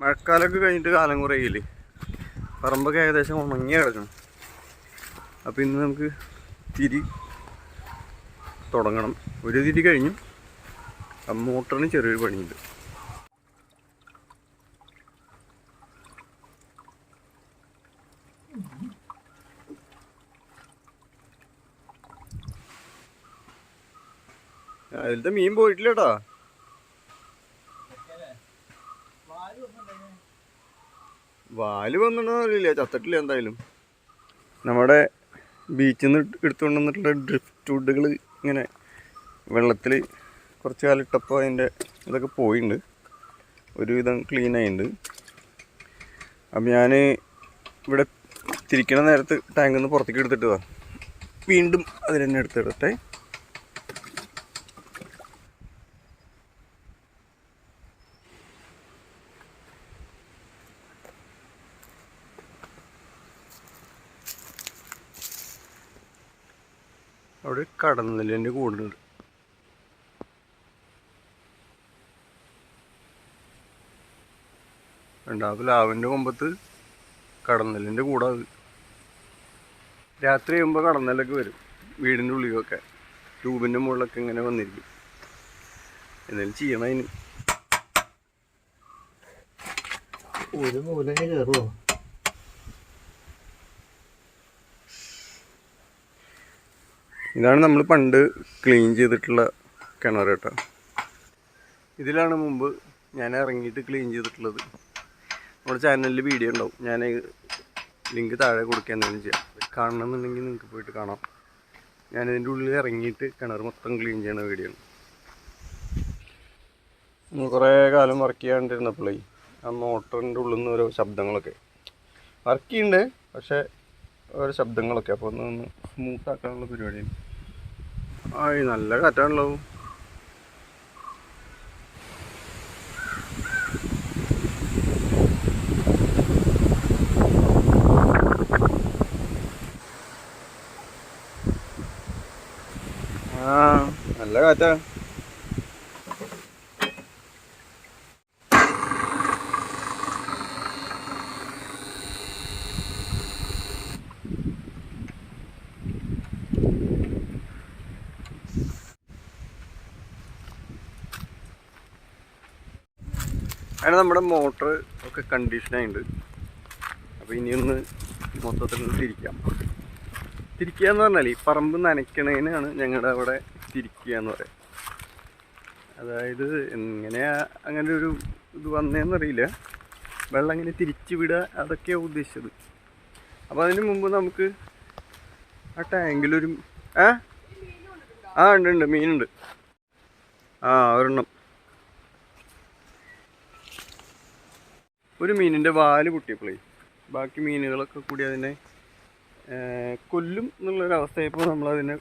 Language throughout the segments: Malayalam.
മഴക്കാലമൊക്കെ കഴിഞ്ഞിട്ട് കാലം കുറയില്ലേ? പറമ്പൊക്കെ ഏകദേശം ഉണങ്ങി കിടക്കണം അപ്പോൾ ഇന്ന് നമുക്ക് തിരി തുടങ്ങണം. ഒരു തിരി കഴിഞ്ഞു. മോട്ടറിന് ചെറിയൊരു പണിയുണ്ട്. അതിലത്തെ മീൻ പോയിട്ടില്ല കേട്ടോ വാൽ വന്നിട്ടുണ്ടോ അറിയില്ല ചത്തിട്ടില്ല എന്തായാലും. നമ്മുടെ ബീച്ചിൽ നിന്ന് എടുത്തുകൊണ്ട് വന്നിട്ടുള്ള ഡ്രിഫ്റ്റ് വുഡുകൾ ഇങ്ങനെ വെള്ളത്തിൽ കുറച്ച് കാലം ഇട്ടപ്പോൾ അതിന്റെ ഇതൊക്കെ പോയിട്ടുണ്ട് ഒരുവിധം ക്ലീൻ ആയിട്ടുണ്ട് അപ്പം ഞാൻ ഇവിടെ തിരിക്കണ നേരത്ത് ടാങ്കിൽ നിന്ന് പുറത്തേക്ക് എടുത്തിട്ടതാണ് വീണ്ടും അതിൽ തന്നെ എടുത്തിടട്ടെ. കടന്നലിന്റെ കൂടുണ്ട് രണ്ടാമത് ലാവിന്റെ കൊമ്പത്ത് കടന്നലിന്റെ കൂടെ അത്. രാത്രി ആകുമ്പോൾ കടന്നലൊക്കെ വരും വീടിന്റെ ഉള്ളിലൊക്കെ. ട്യൂബിന്റെ മുകളിലൊക്കെ ഇങ്ങനെ വന്നിരിക്കും. എന്നാലും ചെയ്യണം അതിന്. ഒരു മൂലേ കയറുമോ ഇതാണ് നമ്മൾ പണ്ട് ക്ലീൻ ചെയ്തിട്ടുള്ള കിണർ കേട്ടോ. ഇതിലാണ് മുമ്പ് ഞാൻ ഇറങ്ങിയിട്ട് ക്ലീൻ ചെയ്തിട്ടുള്ളത്. നമ്മുടെ ചാനലിൽ വീഡിയോ ഉണ്ടാവും. ഞാൻ ലിങ്ക് താഴെ കൊടുക്കുക എന്തെങ്കിലും ചെയ്യാം. കാണണമെന്നുണ്ടെങ്കിൽ നിങ്ങൾക്ക് പോയിട്ട് കാണാം. ഞാനിതിന്റെ ഉള്ളിൽ ഇറങ്ങിയിട്ട് കിണർ മൊത്തം ക്ലീൻ ചെയ്യണ വീഡിയോ ആണ്. കുറേ കാലം വർക്ക് ചെയ്യാണ്ടിരുന്നപ്പോഴേ ആ മോട്ടറിന്റെ ഉള്ളിൽ നിന്ന് ഓരോ ശബ്ദങ്ങളൊക്കെ വർക്ക് ചെയ്യുന്നുണ്ട് പക്ഷേ ഓരോ ശബ്ദങ്ങളൊക്കെ. അപ്പോൾ ഒന്ന് ഒന്ന് സ്മൂത്ത് ആക്കാനുള്ള പരിപാടിയാണ്. ആയി നല്ല കാറ്റാണല്ലോ. ആ നല്ല കാറ്റാ. അങ്ങനെ നമ്മുടെ മോട്ടർ ഒക്കെ കണ്ടീഷൻ ആയിട്ടുണ്ട് അപ്പോൾ ഇനിയൊന്ന് മൊത്തത്തിൽ തിരിക്കാം. തിരിക്കുക എന്ന് പറഞ്ഞാൽ ഈ പറമ്പ് നനയ്ക്കണതിനാണ് ഞങ്ങളുടെ അവിടെ തിരിക്കുക എന്ന് പറയാം. അതായത് എങ്ങനെയാ അങ്ങനെ ഒരു ഇത് വന്നതെന്നറിയില്ല വെള്ളം ഇങ്ങനെ തിരിച്ചു വിടുക അതൊക്കെയാണ് ഉദ്ദേശിച്ചത്. അപ്പോൾ അതിന് മുമ്പ് നമുക്ക് ആ ടാങ്കിലൊരു ആ ആ ഉണ്ട് ഉണ്ട് മീനുണ്ട്. ആ ഒരെണ്ണം. ഒരു മീനിന്റെ വാൽ പൊട്ടിയപ്പോഴേ ബാക്കി മീനുകളൊക്കെ കൂടി അതിനെ കൊല്ലും എന്നുള്ളൊരവസ്ഥയപ്പോൾ നമ്മളതിനെ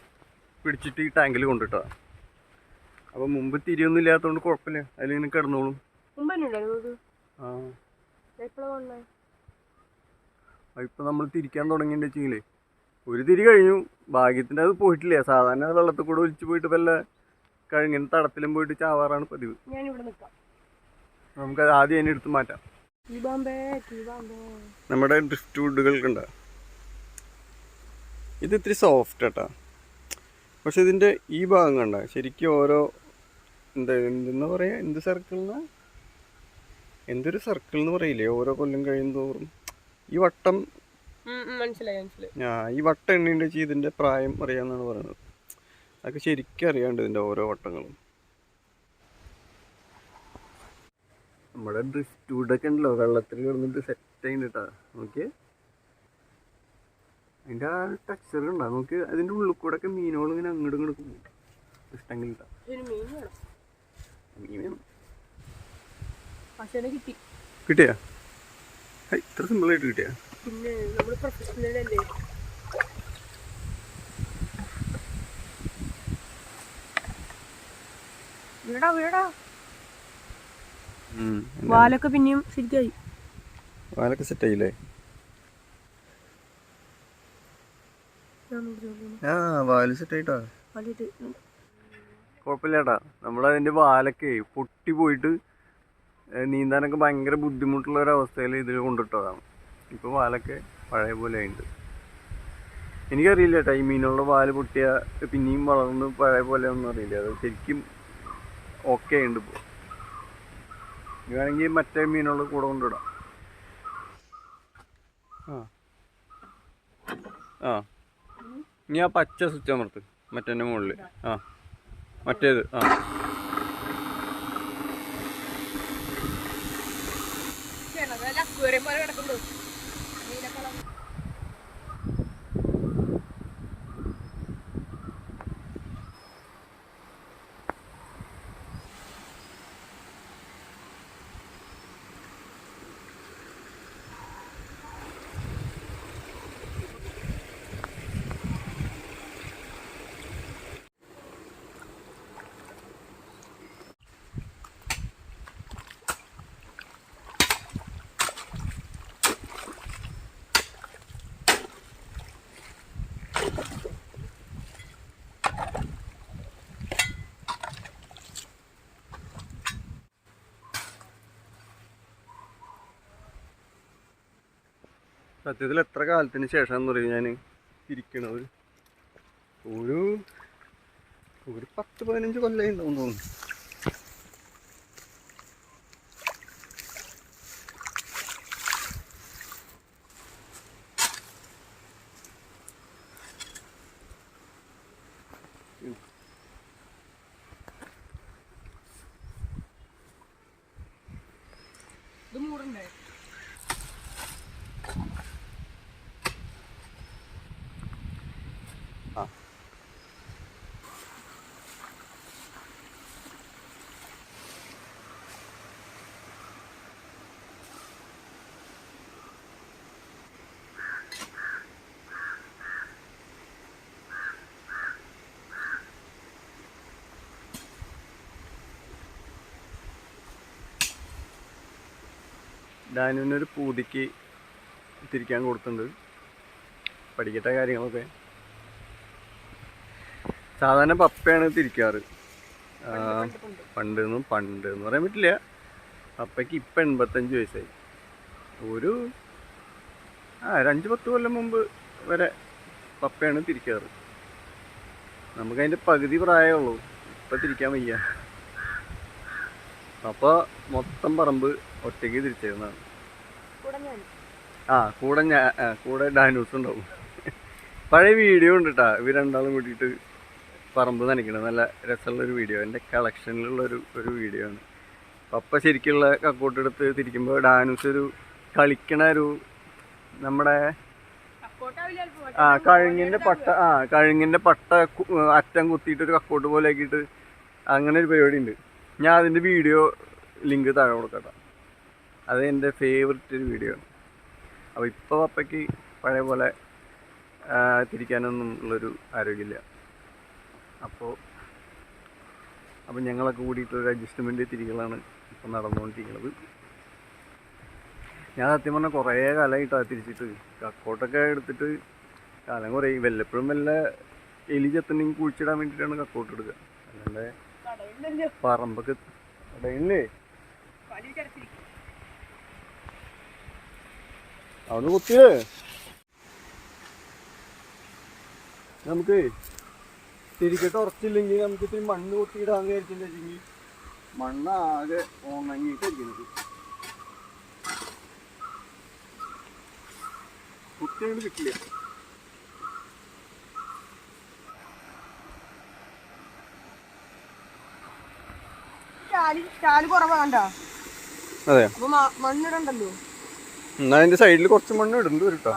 പിടിച്ചിട്ട് ഈ ടാങ്കിൽ കൊണ്ടിട്ടതാണ് അപ്പോൾ മുമ്പ് തിരിയൊന്നും ഇല്ലാത്തതുകൊണ്ട് കുഴപ്പമില്ല. അതിലിങ്ങനെ കിടന്നോളും. ആ. ഇപ്പം നമ്മൾ തിരിക്കാൻ തുടങ്ങിയിട്ട് വെച്ചെങ്കിലേ. ഒരു തിരി കഴിഞ്ഞു. ഭാഗ്യത്തിന്റെ അത് പോയിട്ടില്ല. സാധാരണ വെള്ളത്തിൽ കൂടെ ഒലിച്ചു പോയിട്ട് വല്ല കഴിഞ്ഞ തടത്തിലും പോയിട്ട് ചാവാറാണ് പതിവ്. നമുക്കത് ആദ്യം അതിനെ എടുത്ത് മാറ്റാം. നമ്മുടെ ഡ്രിഫ്റ്റ് വുഡുകൾക്കുണ്ട ഇത് ഇത്തിരി സോഫ്റ്റ് കേട്ടാ പക്ഷെ ഇതിന്റെ ഈ ഭാഗം കണ്ട? ശരിക്കും ഓരോ എന്താ എന്തെന്ന് പറയാ? എന്ത് സർക്കിളിന് എന്തൊരു സർക്കിൾ എന്ന് പറയില്ലേ? ഓരോ കൊല്ലം കഴിയും തോറും ഈ വട്ടം മനസ്സിലായി മനസ്സിലായി. ആ ഈ വട്ടം എണ്ണീന്റെ ഇതിന്റെ പ്രായം അറിയാമെന്നാണ് പറയുന്നത്. അതൊക്കെ ശരിക്കും അറിയാണ്ട് ഇതിന്റെ ഓരോ വട്ടങ്ങളും. നമ്മുടെ ഡ്രിഫ്റ്റ് വുഡൊക്കെ ഉണ്ടല്ലോ വെള്ളത്തിൽ കിടന്നിട്ട് സെറ്റ് ചെയ്യുന്നുട്ടാ നോക്കിയേ. അതിന്റെ ആ ടെക്സ്ചർ ഉണ്ടാ നമുക്ക് അതിന്റെ ഉള്ളിൽ കൂടെ ഒക്കെ മീനുകൾ ഇങ്ങനെ അങ്ങോട്ടും ഇങ്ങോട്ടും പോകും ഇഷ്ടമെങ്കിൽ മീൻ വേണം. കിട്ടിയാ? ഇത്ര സിമ്പിളായിട്ട് കിട്ടിയാ? പിന്നെ നമ്മൾ പ്രൊഫഷണൽ അല്ലേ? വീടാ വീടാ. വാലൊക്കെ പിന്നെയും ശരിക്കായി. വാലൊക്കെ സെറ്റ് ആയില്ലേ ആ വാൽ സെറ്റ് ആയിട്ടാ നമ്മളതിന്റെ വാലൊക്കെ പൊട്ടി പോയിട്ട് നീന്താനൊക്കെ ഭയങ്കര ബുദ്ധിമുട്ടുള്ള ഒരു അവസ്ഥയിൽ ഇതിൽ കൊണ്ടിട്ടതാണ്. ഇപ്പോൾ വാലൊക്കെ പഴയ പോലെ ഉണ്ട് എനിക്കറിയില്ല കേട്ടോ ഈ മീനുള്ള വാൽ പൊട്ടിയ പിന്നെയും വളർന്ന് പഴയ പോലെ ഒന്നും അറിയില്ല. അത് ശരിക്കും ഓക്കെ ഉണ്ട് ഇപ്പോൾ ഇനി വേണമെങ്കിൽ മറ്റേ മീനുകൾ കൂടെ കൊണ്ടിടാം ആ ആ ഇനി ആ പച്ച സ്വിച്ച് അമർത്ത് മറ്റേ മുകളിൽ ആ മറ്റേത് ആ പോലെ കിടക്കുള്ളൂ സത്യത്തിൽ എത്ര കാലത്തിന് ശേഷമാണെന്ന് പറയും ഞാൻ ഇരിക്കണത് ഒരു ഒരു പത്ത് പതിനഞ്ച് കൊല്ലം ഉണ്ടാവും തോന്നുന്നു. ഡാനുവിനൊരു പൂതിക്ക് തിരിക്കാൻ കൊടുത്തിട്ടുണ്ട്. പഠിക്കട്ടെ കാര്യങ്ങളൊക്കെ? സാധാരണ പപ്പയാണ് തിരിക്കാറ്. പണ്ടെന്നും പണ്ട് എന്നും പണ്ട് എന്ന് പറയാൻ പറ്റില്ല. പപ്പയ്ക്ക് ഇപ്പം എൺപത്തഞ്ച് വയസ്സായി. ഒരു ആ ഒരു അഞ്ച് പത്ത് കൊല്ലം മുമ്പ് വരെ പപ്പയാണ് തിരിക്കാറ്. നമുക്കതിന്റെ പകുതി പ്രായമുള്ളൂ ഇപ്പം തിരിക്കാൻ വയ്യ. അപ്പോൾ മൊത്തം പറമ്പ് ഒറ്റയ്ക്ക് തിരിച്ചിരുന്നതാണ്. ആ കൂടെ ഞാൻ കൂടെ ഡാനൂസ് ഉണ്ടാവും. പഴയ വീഡിയോ ഉണ്ട് കേട്ടോ ഇവർ രണ്ടാളും കൂട്ടിയിട്ട് പറമ്പ് നനയ്ക്കണം നല്ല രസമുള്ളൊരു വീഡിയോ എന്റെ കളക്ഷനിലുള്ളൊരു ഒരു വീഡിയോ ആണ്. പപ്പ ശരിക്കുള്ള കക്കോട്ടെടുത്ത് തിരിക്കുമ്പോൾ ഡാനൂസ് ഒരു കളിക്കണ ഒരു നമ്മുടെ ആ കഴുങ്ങിന്റെ പട്ട ആ കഴുങ്ങിന്റെ പട്ട അറ്റം കുത്തിയിട്ട് ഒരു കക്കോട്ട് പോലെ ആക്കിയിട്ട് അങ്ങനെ ഒരു പരിപാടി ഉണ്ട്. ഞാൻ അതിന്റെ വീഡിയോ ലിങ്ക് താഴെ കൊടുക്കട്ടെ. അത് എന്റെ ഫേവററ്റ് ഒരു വീഡിയോ ആണ്. അപ്പോൾ ഇപ്പോൾ പപ്പയ്ക്ക് പഴയ പോലെ തിരിക്കാനൊന്നും ഉള്ളൊരു ആരോഗ്യമില്ല. അപ്പോൾ അപ്പോൾ ഞങ്ങളൊക്കെ കൂടിയിട്ട് ഒരു അഡ്ജസ്റ്റ്മെന്റ് തിരികളാണ് ഇപ്പം നടന്നുകൊണ്ടിരിക്കുന്നത്. ഞാൻ സത്യം പറഞ്ഞാൽ കുറേ കാലമായിട്ടാണ് തിരിച്ചിട്ട്. കക്കോട്ടൊക്കെ എടുത്തിട്ട് കാലം കുറേ. വല്ലപ്പോഴും വല്ല എലി ചെത്തണെങ്കിൽ കുഴിച്ചിടാൻ വേണ്ടിയിട്ടാണ് കക്കോട്ട് എടുക്കുക അല്ലാണ്ട് പറമ്പൊക്കെ കിടത്തിരിക്കും അവിടെ കുത്തിയേ. നമുക്ക് തിരിക്കട്ട് ഉറച്ചില്ലെങ്കിൽ നമുക്ക് ഇത്തിരി മണ്ണ് കൊത്തിയിടാന്ന് വിചാരിച്ചിട്ടുണ്ടെങ്കിൽ മണ്ണ് ആകെ ഉണങ്ങിയിട്ടിരിക്കുന്നത്. കുട്ടികൾ കിട്ടില്ല. അതെ മണ്ണിടണ്ടല്ലോ? എന്നാ അതിന്റെ സൈഡിൽ കുറച്ച് മണ്ണ് ഇടുന്നുണ്ട് വരും കേട്ടോ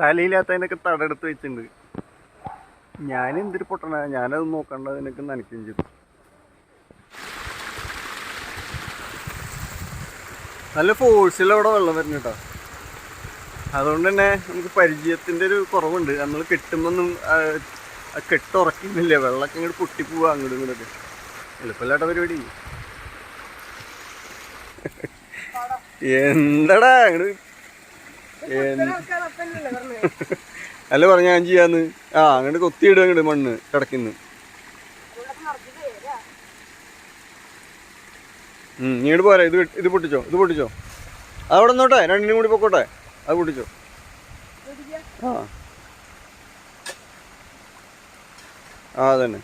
തലയില്ലാത്തതിനൊക്കെ തടെടുത്ത് വെച്ചിട്ടുണ്ട്. ഞാൻ എന്തിരി പൊട്ടണ ഞാനത് നോക്കണ്ട അതിനൊക്കെ നനയ്ക്കുകയും ചെയ്തു. നല്ല ഫോഴ്സിൽ അവിടെ വെള്ളം വരുന്നു കേട്ടോ. അതുകൊണ്ട് തന്നെ നമുക്ക് പരിചയത്തിന്റെ ഒരു കുറവുണ്ട്. നമ്മൾ കെട്ടുമ്പൊന്നും കെട്ടുറക്കുന്നില്ല വെള്ളമൊക്കെ ഇങ്ങോട്ട് പൊട്ടിപ്പോവുക അങ്ങോട്ടും ഇങ്ങോട്ടൊക്കെ. എളുപ്പമില്ലാട്ട പരിപാടി. എന്തടാ? അങ്ങോട്ട് അല്ല പറഞ്ഞ ഞാൻ ചെയ്യാന്ന്. ആ അങ്ങോട്ട് കൊത്തിയിടുക അങ്ങോട്ട് മണ്ണ് കിടക്കുന്നു. ഇങ്ങോട്ട് പോരാ. ഇത് ഇത് പൊട്ടിച്ചോ ഇത് പൊട്ടിച്ചോ. അതവിടെ നോട്ടെ രണ്ടിനും കൂടി പൊക്കോട്ടെ. അത് പൊട്ടിച്ചോ. ആ. ആ അതന്നെ.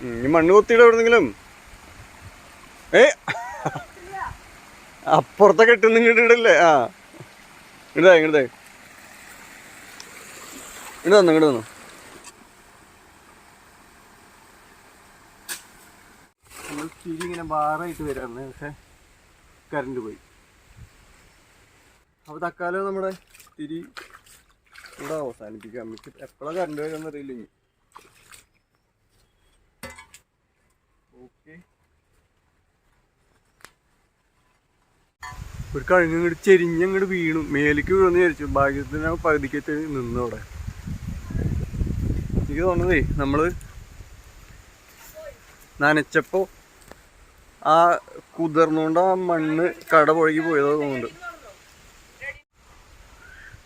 ഈ മണ്ണ് കൊത്തിയിട എവിടെന്നെങ്കിലും? ഏ? അപ്പുറത്തെ കെട്ടുന്ന ഇങ്ങോട്ട് ഇടല്ലേ? ആ. ഇങ്ങോട്ടേ ഇങ്ങോട്ടേ ഇങ്ങോട്ട് വന്നു ഇങ്ങോട്ട് തിരി ഇങ്ങനെ ബാറായിട്ട് വരാറുണ്ട് പക്ഷെ കറണ്ട് പോയി. അപ്പോൾ തക്കാലം നമ്മുടെ തിരി ഇവിടെ അവസാനിപ്പിക്കാം. എപ്പോഴാ കറണ്ട് വരുമെന്ന് ഇനി. ഒരു കഴിഞ്ഞ് ഇങ്ങോട്ട് ചെരിഞ്ഞ് അങ്ങോട്ട് വീണു. മേലേക്ക് വീണെന്ന് വിചാരിച്ചു. ഭാഗ്യത്തിന് പകുതിക്കത്ത് നിന്നു അവിടെ. എനിക്ക് തോന്നുന്നതേ നമ്മൾ നനച്ചപ്പോ ആ കുതിർന്നുകൊണ്ട് ആ മണ്ണ് കട പുഴകി പോയതാ തോന്നുന്നുണ്ട്.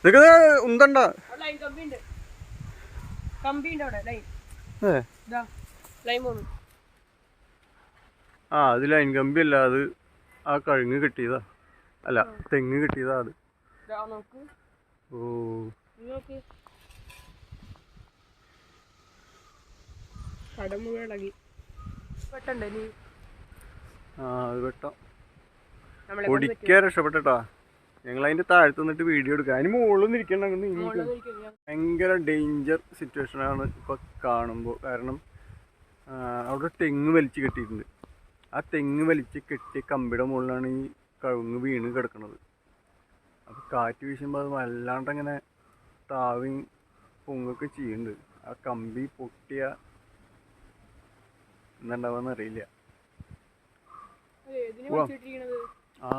നിനക്ക് ഉന്തണ്ട? ആ അത് ലൈൻ കമ്പി അല്ല അത് ആ കഴുങ്ങ് കിട്ടിയതാ. അല്ല തെങ്ങ് കിട്ടിയതാ അത്. ഇതാ നോക്ക്. ഓ. ഇത് നോക്ക്. കടം മുഴുവൻ നീ ആ അത് വെട്ടാം ഒടിക്കാൻ രക്ഷപ്പെട്ടാ ഞങ്ങൾ അതിന്റെ താഴത്ത് നിന്നിട്ട് വീഡിയോ എടുക്കുക അതിന് മുകളിൽ ഇരിക്കണ്ടെങ്കിൽ ഭയങ്കര ഡേഞ്ചർ സിറ്റുവേഷൻ ആണ് ഇപ്പൊ കാണുമ്പോൾ കാരണം അവിടെ തെങ്ങ് വലിച്ചു കെട്ടിയിട്ടുണ്ട്. ആ തെങ്ങ് വലിച്ച് കെട്ടിയ കമ്പിയുടെ മുകളിലാണ് ഈ കഴുങ്ങ് വീണ് കിടക്കുന്നത് അപ്പോൾ കാറ്റ് വീശുമ്പോൾ അത് വല്ലാണ്ട് അങ്ങനെ താവി പൊങ്ങൊക്കെ ചെയ്യുന്നുണ്ട് ആ കമ്പി പൊട്ടിയ എന്തുണ്ടാവുമെന്ന് അറിയില്ല. ആ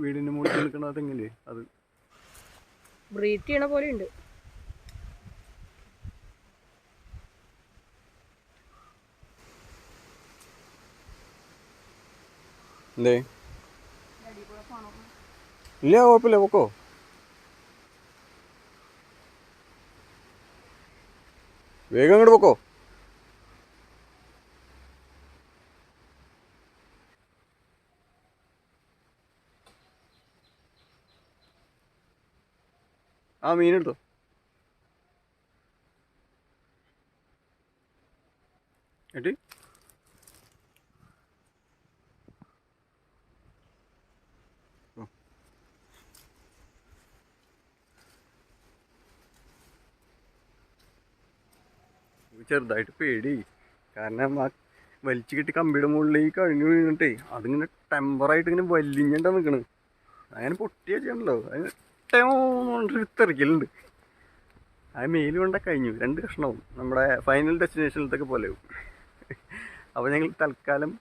വീടിന് മുകളിൽ നിൽക്കുന്ന എങ്ങനെ തെങ്ങില്ലേ അത്? ബ്രീത്ത് ചെയ്യണ പോലെ ഉണ്ട് എന്തേ? ഇല്ല കുഴപ്പമില്ല പൊക്കോ. വേഗം അങ്ങോട്ട് പൊക്കോ. ആ മീനെടുത്തോ എട്ടി. ചെറുതായിട്ട് പേടി. കാരണം ആ വലിച്ചു കെട്ടി കമ്പിയുടെ മുകളിലേക്ക് കഴിഞ്ഞു വീണിട്ടേ അതിങ്ങനെ ടെമ്പറായിട്ട് ഇങ്ങനെ വലിഞ്ഞിട്ടാ നിൽക്കണ് അങ്ങനെ പൊട്ടിയ ചെയ്യണല്ലോ. അതിന് ടെമോന്നൊരു തെറിക്കലുണ്ട്. ആ മെയിൽ കൊണ്ട കഴിഞ്ഞു. രണ്ട് കഷ്ണവും. നമ്മുടെ ഫൈനൽ ഡെസ്റ്റിനേഷനിലത്തൊക്കെ പോലെയാവും അപ്പോൾ ഞങ്ങൾ തൽക്കാലം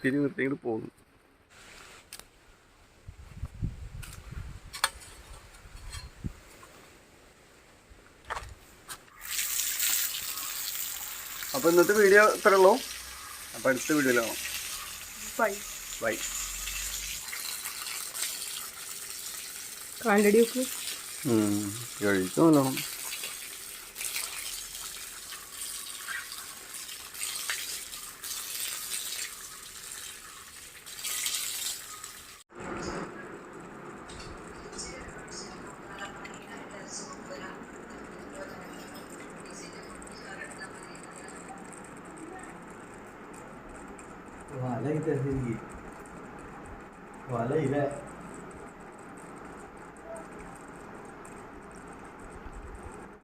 തിരി നിർത്തിയിട്ട് പോകുന്നു. അപ്പോൾ ഇന്നത്തെ വീഡിയോ ഇത്രേ ഉള്ളൂ. അപ്പോൾ അടുത്ത വീഡിയോ ബൈ നോക്ക് കഴിച്ചു നല്ലോണം